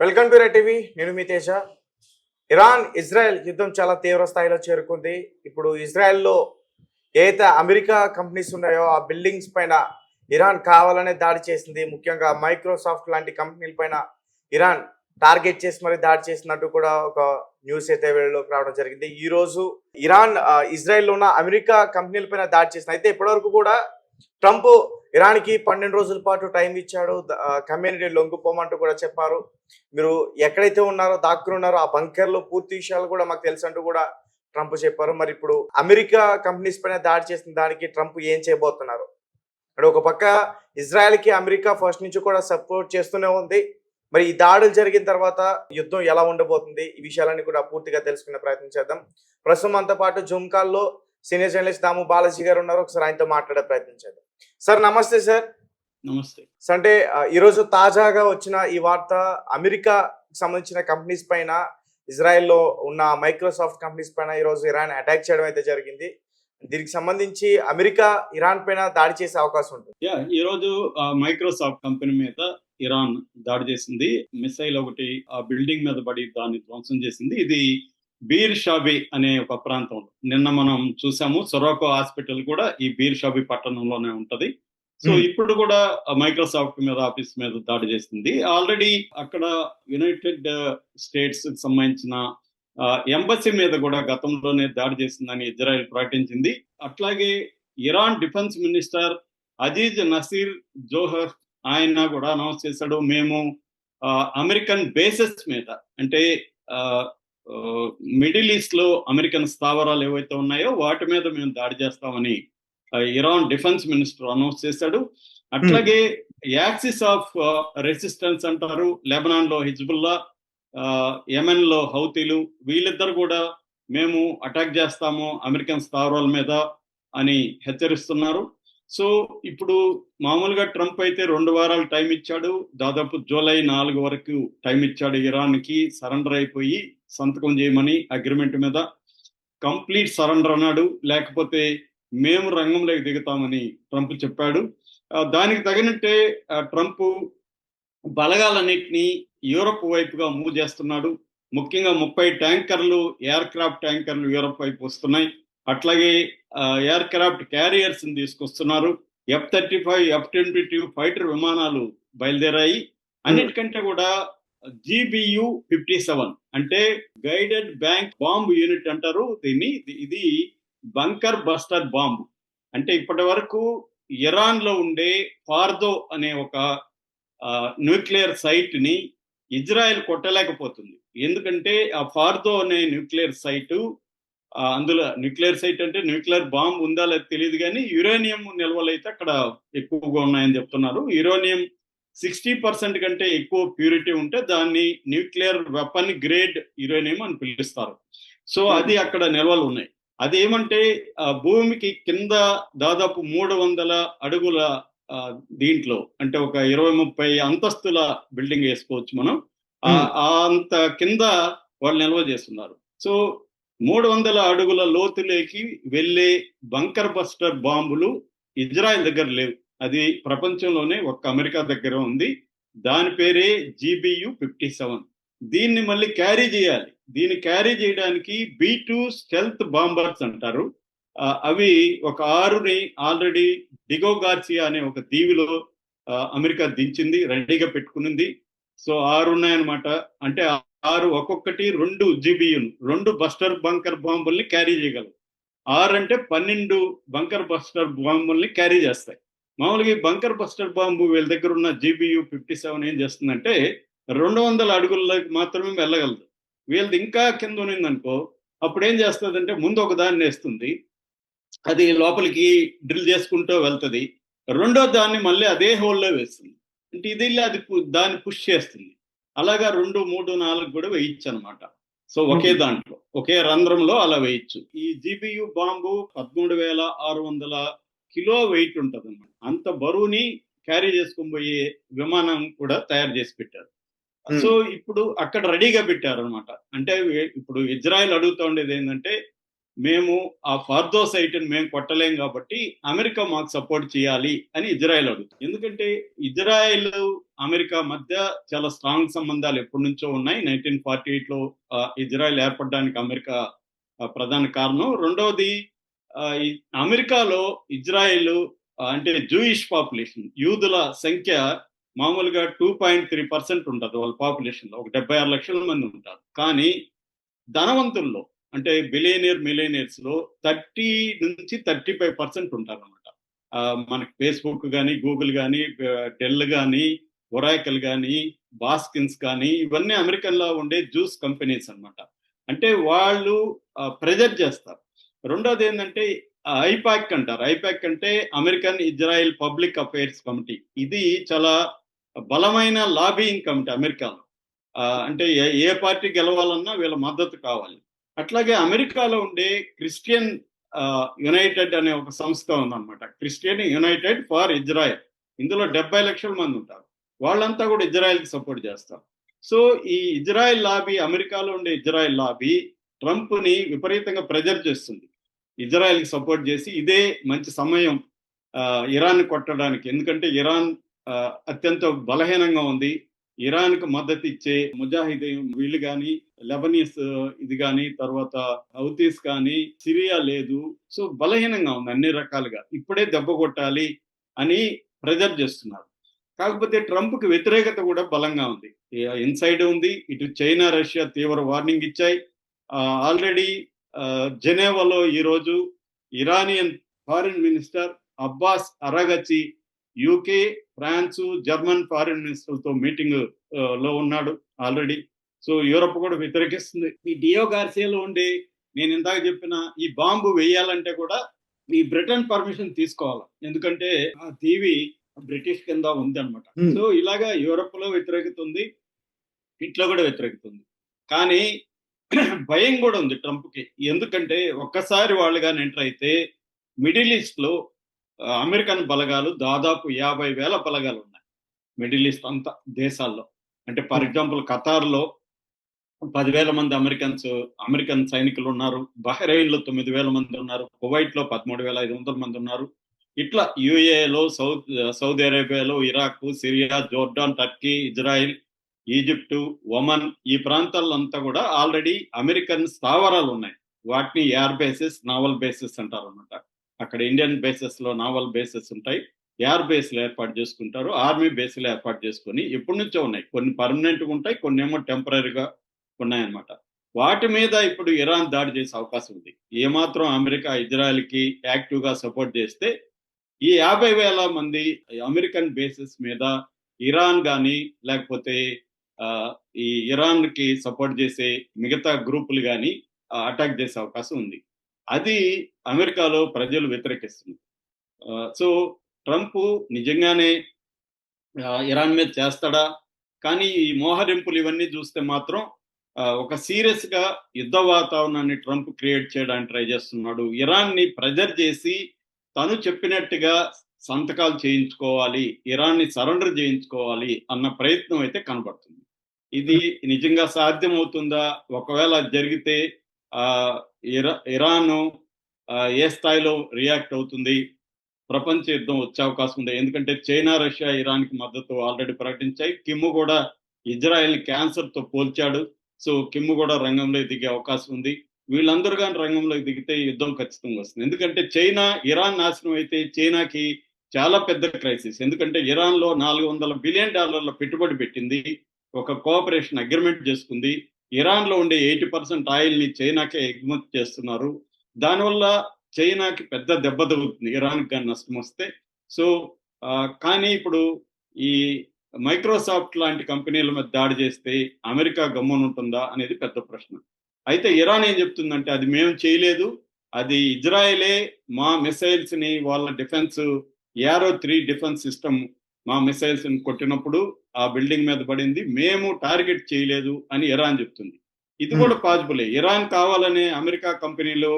Welcome to red TV. నేను మీ Teja. Iran Israel యుద్ధం చాలా తీవ్ర స్థాయిలో చేరుకుంది. ఇప్పుడు ఇజ్రాయెల్లో ఏదైతే అమెరికా కంపెనీస్ ఉన్నాయో ఆ బిల్డింగ్స్ పైన ఇరాన్ కావాలనే దాడి చేసింది. ముఖ్యంగా మైక్రోసాఫ్ట్ లాంటి కంపెనీల పైన ఇరాన్ టార్గెట్ చేసి మరి దాడి చేసినట్టు కూడా ఒక న్యూస్ అయితే వెళ్ళలోకి రావడం జరిగింది. ఈ రోజు ఇరాన్ ఇజ్రాయెల్లో ఉన్న అమెరికా కంపెనీల పైన దాడి చేసింది. అయితే ఇప్పటివరకు కూడా ట్రంప్ ఇరాన్కి పన్నెండు రోజుల పాటు టైం ఇచ్చాడు. కమ్యూనిటీ లొంగిపోమంటూ కూడా చెప్పారు. మీరు ఎక్కడైతే ఉన్నారో దాక్కుని ఉన్నారో ఆ బంకర్లో పూర్తి విషయాలు కూడా మాకు తెలుసు అంటూ కూడా ట్రంప్ చెప్పారు. మరి ఇప్పుడు అమెరికా కంపెనీస్ పైన దాడి చేసిన దానికి ట్రంప్ ఏం చేయబోతున్నారు? అంటే ఒక పక్క ఇజ్రాయెల్కి అమెరికా ఫస్ట్ నుంచి కూడా సపోర్ట్ చేస్తూనే ఉంది. మరి ఈ దాడులు జరిగిన తర్వాత యుద్ధం ఎలా ఉండబోతుంది? ఈ విషయాలన్నీ కూడా పూర్తిగా తెలుసుకునే ప్రయత్నం చేద్దాం. ప్రస్తుతం అంతా పాటు జుమ్కాల్లో సీనియర్ జర్నలిస్ట్ దాము బాలాజీ గారు ఉన్నారు. ఒకసారి ఆయనతో మాట్లాడే ప్రయత్నం చేద్దాం. సార్ నమస్తే సార్. నమస్తే. అంటే ఈరోజు తాజాగా వచ్చిన ఈ వార్త అమెరికా సంబంధించిన కంపెనీస్ పైన ఇజ్రాయెల్లో ఉన్న మైక్రోసాఫ్ట్ కంపెనీస్ పైన ఈరోజు ఇరాన్ అటాక్ చేయడం అయితే జరిగింది. దీనికి సంబంధించి అమెరికా ఇరాన్ పైన దాడి చేసే అవకాశం ఉంటుంది. ఈ రోజు మైక్రోసాఫ్ట్ కంపెనీ మీద ఇరాన్ దాడి చేసింది. మిసైల్ ఒకటి ఆ బిల్డింగ్ మీద పడి దాన్ని ధ్వంసం చేసింది. ఇది బీర్ షాబి అనే ఒక ప్రాంతం. నిన్న మనం చూసాము సొరాకో హాస్పిటల్ కూడా ఈ బీర్ షాబి పట్టణంలోనే ఉంటది. సో. ఇప్పుడు కూడా మైక్రోసాఫ్ట్ మీద ఆఫీస్ మీద దాడి చేసింది. ఆల్రెడీ అక్కడ యునైటెడ్ స్టేట్స్కి సంబంధించిన ఎంబసీ మీద కూడా గతంలోనే దాడి చేసిందని ఇజ్రాయెల్ ప్రకటించింది. అట్లాగే Iran defence minister Aziz Nasir Zohar ఆయన కూడా అనౌన్స్ చేశాడు మేము అమెరికన్ బేసెస్ మీద. అంటే మిడిల్ ఈస్ట్లో అమెరికన్ స్థావరాలు ఏవైతే ఉన్నాయో వాటి మీద మేము దాడి చేస్తామని ఇరాన్ డిఫెన్స్ మినిస్టర్ అనౌన్స్ చేశాడు. అట్లాగే యాక్సిస్ ఆఫ్ రెసిస్టెన్స్ అంటారు లెబనాన్లో హిజ్బుల్లా యెమెన్లో హౌతీలు వీళ్ళిద్దరు కూడా మేము అటాక్ చేస్తాము అమెరికన్ స్థావరాల మీద అని హెచ్చరిస్తున్నారు. సో ఇప్పుడు మామూలుగా ట్రంప్ అయితే రెండు వారాలు టైం ఇచ్చాడు దాదాపు జూలై నాలుగు వరకు టైం ఇచ్చాడు ఇరాన్కి సరెండర్ అయిపోయి సంతకం చేయమని అగ్రిమెంట్ మీద కంప్లీట్ సరెండర్ అన్నాడు. లేకపోతే మేము రంగంలోకి దిగుతామని ట్రంప్ చెప్పాడు. దానికి తగినట్టే ట్రంప్ బలగాలన్నింటినీ యూరప్ వైపుగా మూవ్ చేస్తున్నాడు. ముఖ్యంగా ముప్పై ట్యాంకర్లు ఎయిర్ క్రాఫ్ట్ ట్యాంకర్లు యూరప్ వైపు వస్తున్నాయి. అట్లాగే ఎయిర్ క్రాఫ్ట్ క్యారియర్స్ తీసుకొస్తున్నారు. F thirty five F twenty two fighter విమానాలు బయలుదేరాయి. అన్నిటికంటే కూడా జీబియు ఫిఫ్టీ సెవెన్ అంటే గైడెడ్ బ్యాంక్ బాంబు యూనిట్ అంటారు దీన్ని. ఇది- బంకర్ బస్టర్ బాంబు. అంటే ఇప్పటి వరకు ఇరాన్లో ఉండే ఫార్దో అనే ఒక న్యూక్లియర్ సైట్ని ఇజ్రాయెల్ కొట్టలేకపోతుంది. ఎందుకంటే ఆ ఫార్దో అనే న్యూక్లియర్ సైటు అందులో న్యూక్లియర్ సైట్ అంటే న్యూక్లియర్ బాంబ్ ఉందా లేదా తెలియదు కానీ యురేనియం నిల్వలు అయితే అక్కడ ఎక్కువగా ఉన్నాయని చెప్తున్నారు. యురేనియం సిక్స్టీ పర్సెంట్ కంటే ఎక్కువ ప్యూరిటీ ఉంటే దాన్ని న్యూక్లియర్ వెపన్ గ్రేడ్ యురేనియం అని పిలుస్తారు. సో అది అక్కడ నిల్వలు ఉన్నాయి. అదేమంటే భూమికి కింద దాదాపు మూడు వందల అడుగుల దీంట్లో అంటే ఒక ఇరవై ముప్పై అంతస్తుల బిల్డింగ్ వేసుకోవచ్చు మనం. అంత కింద వాళ్ళు నిల్వ చేస్తున్నారు. సో మూడు వందల అడుగుల లోతులోకి వెళ్ళే బంకర్ బస్టర్ బాంబులు ఇజ్రాయెల్ దగ్గర లేవు. అది ప్రపంచంలోనే ఒక్క అమెరికా దగ్గర ఉంది. దాని పేరే జీబీయు ఫిఫ్టీ సెవెన్. దీన్ని మళ్ళీ క్యారీ చేయాలి. దీన్ని క్యారీ చేయడానికి బీ టూ స్టెల్త్ బాంబర్స్ అంటారు. అవి ఒక ఆరుని ఆల్రెడీ డిగో గార్సియా అనే ఒక దీవిలో అమెరికా దించింది రెడీగా పెట్టుకునింది. సో ఆరు ఉన్నాయన్నమాట అంటే ఆరు ఒక్కొక్కటి రెండు జీబీయులు రెండు బస్టర్ బంకర్ బాంబుల్ని క్యారీ చేయగలవు. ఆరు అంటే పన్నెండు బంకర్ బస్టర్ బాంబుల్ని క్యారీ చేస్తాయి. మామూలుగా ఈ బంకర్ బస్టర్ బాంబు వీళ్ళ దగ్గర ఉన్న జీబీయు ఫిఫ్టీ సెవెన్ ఏం చేస్తుందంటే రెండు వందల అడుగుల్లోకి మాత్రమే వెళ్ళగలదు. వీళ్ళది ఇంకా కింద ఉన్నిందనుకో అప్పుడు ఏం చేస్తుందంటే ముందు ఒక దాన్ని వేస్తుంది. అది లోపలికి డ్రిల్ చేసుకుంటూ వెళ్తుంది. రెండో దాన్ని మళ్ళీ అదే హోల్లో వేస్తుంది. అంటే ఇది అది దాన్ని పుష్ చేస్తుంది. అలాగా రెండు మూడు నాలుగు కూడా వేయచ్చు అనమాట సో ఒకే. దాంట్లో ఒకే రంధ్రంలో అలా వేయచ్చు. ఈ జీబియు బాంబు పదమూడు వేల ఆరు వందల కిలో వెయిట్ ఉంటుంది అనమాట అంత బరువుని క్యారీ చేసుకొని పోయే విమానం కూడా తయారు చేసి పెట్టారు. సో ఇప్పుడు అక్కడ రెడీగా పెట్టారు అనమాట అంటే ఇప్పుడు ఇజ్రాయెల్ అడుగుతా ఉండేది ఏంటంటే మేము ఆ ఫార్దో సైట్ని మేము కొట్టలేం కాబట్టి అమెరికా మాకు సపోర్ట్ చేయాలి అని ఇజ్రాయెల్ అడుగుతుంది ఎందుకంటే ఇజ్రాయెల్ అమెరికా మధ్య చాలా స్ట్రాంగ్ సంబంధాలు ఎప్పటి నుంచో ఉన్నాయి. నైన్టీన్ ఫార్టీ ఎయిట్లో ఇజ్రాయెల్ ఏర్పడడానికి అమెరికా ప్రధాన కారణం. రెండవది అమెరికాలో ఇజ్రాయెల్ అంటే జూయిష్ పాపులేషన్ యూదుల సంఖ్య మామూలుగా టూ పాయింట్ త్రీ పర్సెంట్ ఉంటుంది వాళ్ళ పాపులేషన్లో. ఒక డెబ్బై ఆరు లక్షల మంది ఉంటారు. కానీ ధనవంతుల్లో అంటే బిలేనియర్ మిలేనియర్స్లో థర్టీ నుంచి థర్టీ ఫైవ్ పర్సెంట్ ఉంటారు అనమాట మనకి ఫేస్బుక్ కానీ గూగుల్ కానీ డెల్ కానీ ఒరాకల్ కానీ బాస్కిన్స్ కానీ ఇవన్నీ అమెరికన్లో ఉండే జ్యూస్ కంపెనీస్ అన్నమాట. అంటే వాళ్ళు ప్రెజర్ చేస్తారు. రెండోది ఏంటంటే ఐపాక్ అంటారు. ఐపాక్ అంటే American Israel Public Affairs Committee. ఇది చాలా బలమైన లాబీయింగ్ కమిటీ అమెరికాలో. అంటే ఏ- ఏ పార్టీ గెలవాలన్నా వీళ్ళ మద్దతు కావాలి. అట్లాగే అమెరికాలో ఉండే క్రిస్టియన్ యునైటెడ్ అనే ఒక సంస్థ ఉందన్నమాట. Christian United for Israel. ఇందులో డెబ్బై లక్షల మంది ఉంటారు. వాళ్ళంతా కూడా ఇజ్రాయెల్కి సపోర్ట్ చేస్తారు. సో ఈ ఇజ్రాయెల్ లాబీ అమెరికాలో ఉండే ఇజ్రాయెల్ లాబీ ట్రంప్ని విపరీతంగా ప్రెజర్ చేస్తుంది. ఇజ్రాయెల్కి సపోర్ట్ చేసి ఇదే మంచి సమయం ఇరాన్ కొట్టడానికి. ఎందుకంటే ఇరాన్ అత్యంత బలహీనంగా ఉంది. ఇరాన్కు మద్దతు ఇచ్చే ముజాహిదీన్ వీళ్ళు కానీ లెబనీస్ uh, ఇది కానీ తర్వాత హౌతీస్ కానీ సిరియా లేదు. సో బలహీనంగా ఉంది అన్ని రకాలుగా. ఇప్పుడే దెబ్బ కొట్టాలి అని ప్రెజర్ చేస్తున్నారు. కాకపోతే ట్రంప్కి వ్యతిరేకత కూడా బలంగా ఉంది. ఇన్సైడ్ ఉంది ఇటు చైనా రష్యా తీవ్ర వార్నింగ్ ఇచ్చాయి. ఆల్రెడీ జెనేవాలో ఈరోజు Iranian foreign minister Abbas Araghchi UK France German foreign మినిస్టర్లతో మీటింగ్లో ఉన్నాడు ఆల్రెడీ. సో యూరప్ కూడా వ్యతిరేకిస్తుంది. ఈ డియో గార్సియాలో ఉండి నేను ఇందాక చెప్పిన ఈ బాంబు వేయాలంటే కూడా ఈ బ్రిటన్ పర్మిషన్ తీసుకోవాలి. ఎందుకంటే ఆ టీవీ బ్రిటిష్ కింద ఉంది అనమాట. సో ఇలాగా యూరప్లో వ్యతిరేకత ఉంది ఇట్లా కూడా వ్యతిరేకత ఉంది కానీ భయం కూడా ఉంది ట్రంప్కి ఎందుకంటే ఒక్కసారి వాళ్ళు కానీ ఎంటర్ అయితే మిడిల్ ఈస్ట్లో అమెరికన్ బలగాలు దాదాపు యాభై వేల బలగాలు ఉన్నాయి. మిడిల్ ఈస్ట్ అంతా దేశాల్లో. అంటే ఫర్ ఎగ్జాంపుల్ ఖతార్లో పదివేల మంది అమెరికన్స్ అమెరికన్ సైనికులు ఉన్నారు. బహ్రెయిన్లో తొమ్మిది వేల మంది ఉన్నారు. కువైట్లో పదమూడు వేల ఐదు వందల మంది ఉన్నారు. ఇట్లా యుఏలో సౌత్ సౌదీ అరేబియాలో Iraq Syria Jordan Turkey Israel Egypt Oman ఈ ప్రాంతాల్లో అంతా కూడా ఆల్రెడీ అమెరికన్ స్థావరాలు ఉన్నాయి. వాటిని ఎయిర్ బేసెస్ నావల్ బేసెస్ అంటారు అనమాట అక్కడ ఇండియన్ బేసెస్లో నావల్ బేసెస్ ఉంటాయి. ఎయిర్ బేస్లు ఏర్పాటు చేసుకుంటారు. ఆర్మీ బేస్లు ఏర్పాటు చేసుకొని ఎప్పటి నుంచో ఉన్నాయి. కొన్ని పర్మనెంట్ ఉంటాయి కొన్ని ఏమో టెంపరీగా ఉన్నాయన్నమాట. వాటి మీద ఇప్పుడు ఇరాన్ దాడి చేసే అవకాశం ఉంది. ఏమాత్రం అమెరికా ఇజ్రాయెల్కి యాక్టివ్గా సపోర్ట్ చేస్తే ఈ యాభై వేల మంది అమెరికన్ బేసిస్ మీద ఇరాన్ కానీ లేకపోతే ఈ ఇరాన్కి సపోర్ట్ చేసే మిగతా గ్రూపులు కానీ అటాక్ చేసే అవకాశం ఉంది. అది అమెరికాలో ప్రజలు వ్యతిరేకిస్తుంది. సో ట్రంప్ నిజంగానే ఇరాన్ మీద చేస్తాడా? కానీ ఈ మోహరింపులు ఇవన్నీ చూస్తే మాత్రం ఒక సీరియస్గా యుద్ధ వాతావరణాన్ని ట్రంప్ క్రియేట్ చేయడానికి ట్రై చేస్తున్నాడు. ఇరాన్ని ప్రెజర్ చేసి తను చెప్పినట్టుగా సంతకాలు చేయించుకోవాలి ఇరాన్ని సరెండర్ చేయించుకోవాలి అన్న ప్రయత్నం అయితే కనబడుతుంది. ఇది నిజంగా సాధ్యం అవుతుందా ఒకవేళ జరిగితే ఆ ఇరా ఇరాన్ ఏ స్థాయిలో రియాక్ట్ అవుతుంది? ప్రపంచ యుద్ధం వచ్చే అవకాశం ఉంది. ఎందుకంటే చైనా రష్యా ఇరాన్కి మద్దతు ఆల్రెడీ ప్రకటించాయి. కిమ్ కూడా ఇజ్రాయెల్ క్యాన్సర్తో పోల్చాడు. సో కిమ్ కూడా రంగంలో దిగే అవకాశం ఉంది. వీళ్ళందరూ కానీ రంగంలోకి దిగితే యుద్ధం ఖచ్చితంగా వస్తుంది. ఎందుకంటే చైనా ఇరాన్ నాశనం అయితే చైనాకి చాలా పెద్ద క్రైసిస్ ఎందుకంటే ఇరాన్లో నాలుగు వందల బిలియన్ డాలర్ల పెట్టుబడి పెట్టింది. ఒక కోఆపరేషన్ అగ్రిమెంట్ చేసుకుంది. ఇరాన్లో ఉండే ఎయిటీ పర్సెంట్ ఆయిల్ని చైనాకే ఎగుమతి చేస్తున్నారు. దానివల్ల చైనాకి పెద్ద దెబ్బ తగులుతుంది. ఇరాన్కి కానీ నష్టం వస్తే. సో కానీ ఇప్పుడు ఈ మైక్రోసాఫ్ట్ లాంటి కంపెనీల మీద దాడి చేస్తే అమెరికా గమ్మున ఉంటుందా అనేది పెద్ద ప్రశ్న. అయితే ఇరాన్ ఏం చెప్తుందంటే అది మేము చేయలేదు అది ఇజ్రాయెలే మా మిసైల్స్ని వాళ్ళ defence Arrow three defence system మా మిసైల్స్ని కొట్టినప్పుడు ఆ బిల్డింగ్ మీద పడింది మేము టార్గెట్ చేయలేదు అని ఇరాన్ చెప్తుంది. ఇది కూడా పాసిబులే ఇరాన్ కావాలనే అమెరికా కంపెనీలు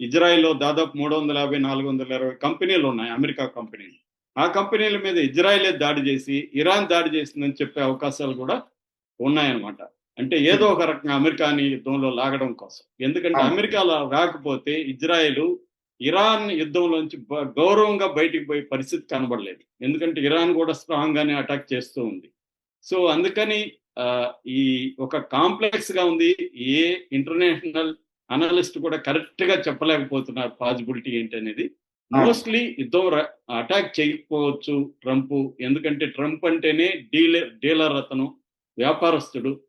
ఇజ్రాయెల్లో దాదాపు మూడు వందల యాభై నాలుగు వందల ఇరవై కంపెనీలు ఉన్నాయి అమెరికా కంపెనీలు. ఆ కంపెనీల మీద ఇజ్రాయెలే దాడి చేసి ఇరాన్ దాడి చేసిందని చెప్పే అవకాశాలు కూడా ఉన్నాయన్నమాట. అంటే ఏదో ఒక రకంగా అమెరికాని యుద్ధంలో లాగడం కోసం. ఎందుకంటే. అమెరికాలో రాకపోతే ఇజ్రాయెల్ ఇరాన్ యుద్ధంలోంచి గౌరవంగా బయటికి పోయే పరిస్థితి కనబడలేదు. ఎందుకంటే ఇరాన్ కూడా స్ట్రాంగ్ గానే అటాక్ చేస్తూ ఉంది. సో అందుకని ఈ ఒక కాంప్లెక్స్గా ఉంది. ఏ ఇంటర్నేషనల్ అనలిస్ట్ కూడా కరెక్ట్గా చెప్పలేకపోతున్నారు పాసిబిలిటీ ఏంటి అనేది మోస్ట్లీ యుద్ధం అటాక్ చేయకపోవచ్చు ట్రంప్. ఎందుకంటే ట్రంప్ అంటేనే డీలర్ డీలర్ అతను వ్యాపారస్తుడు.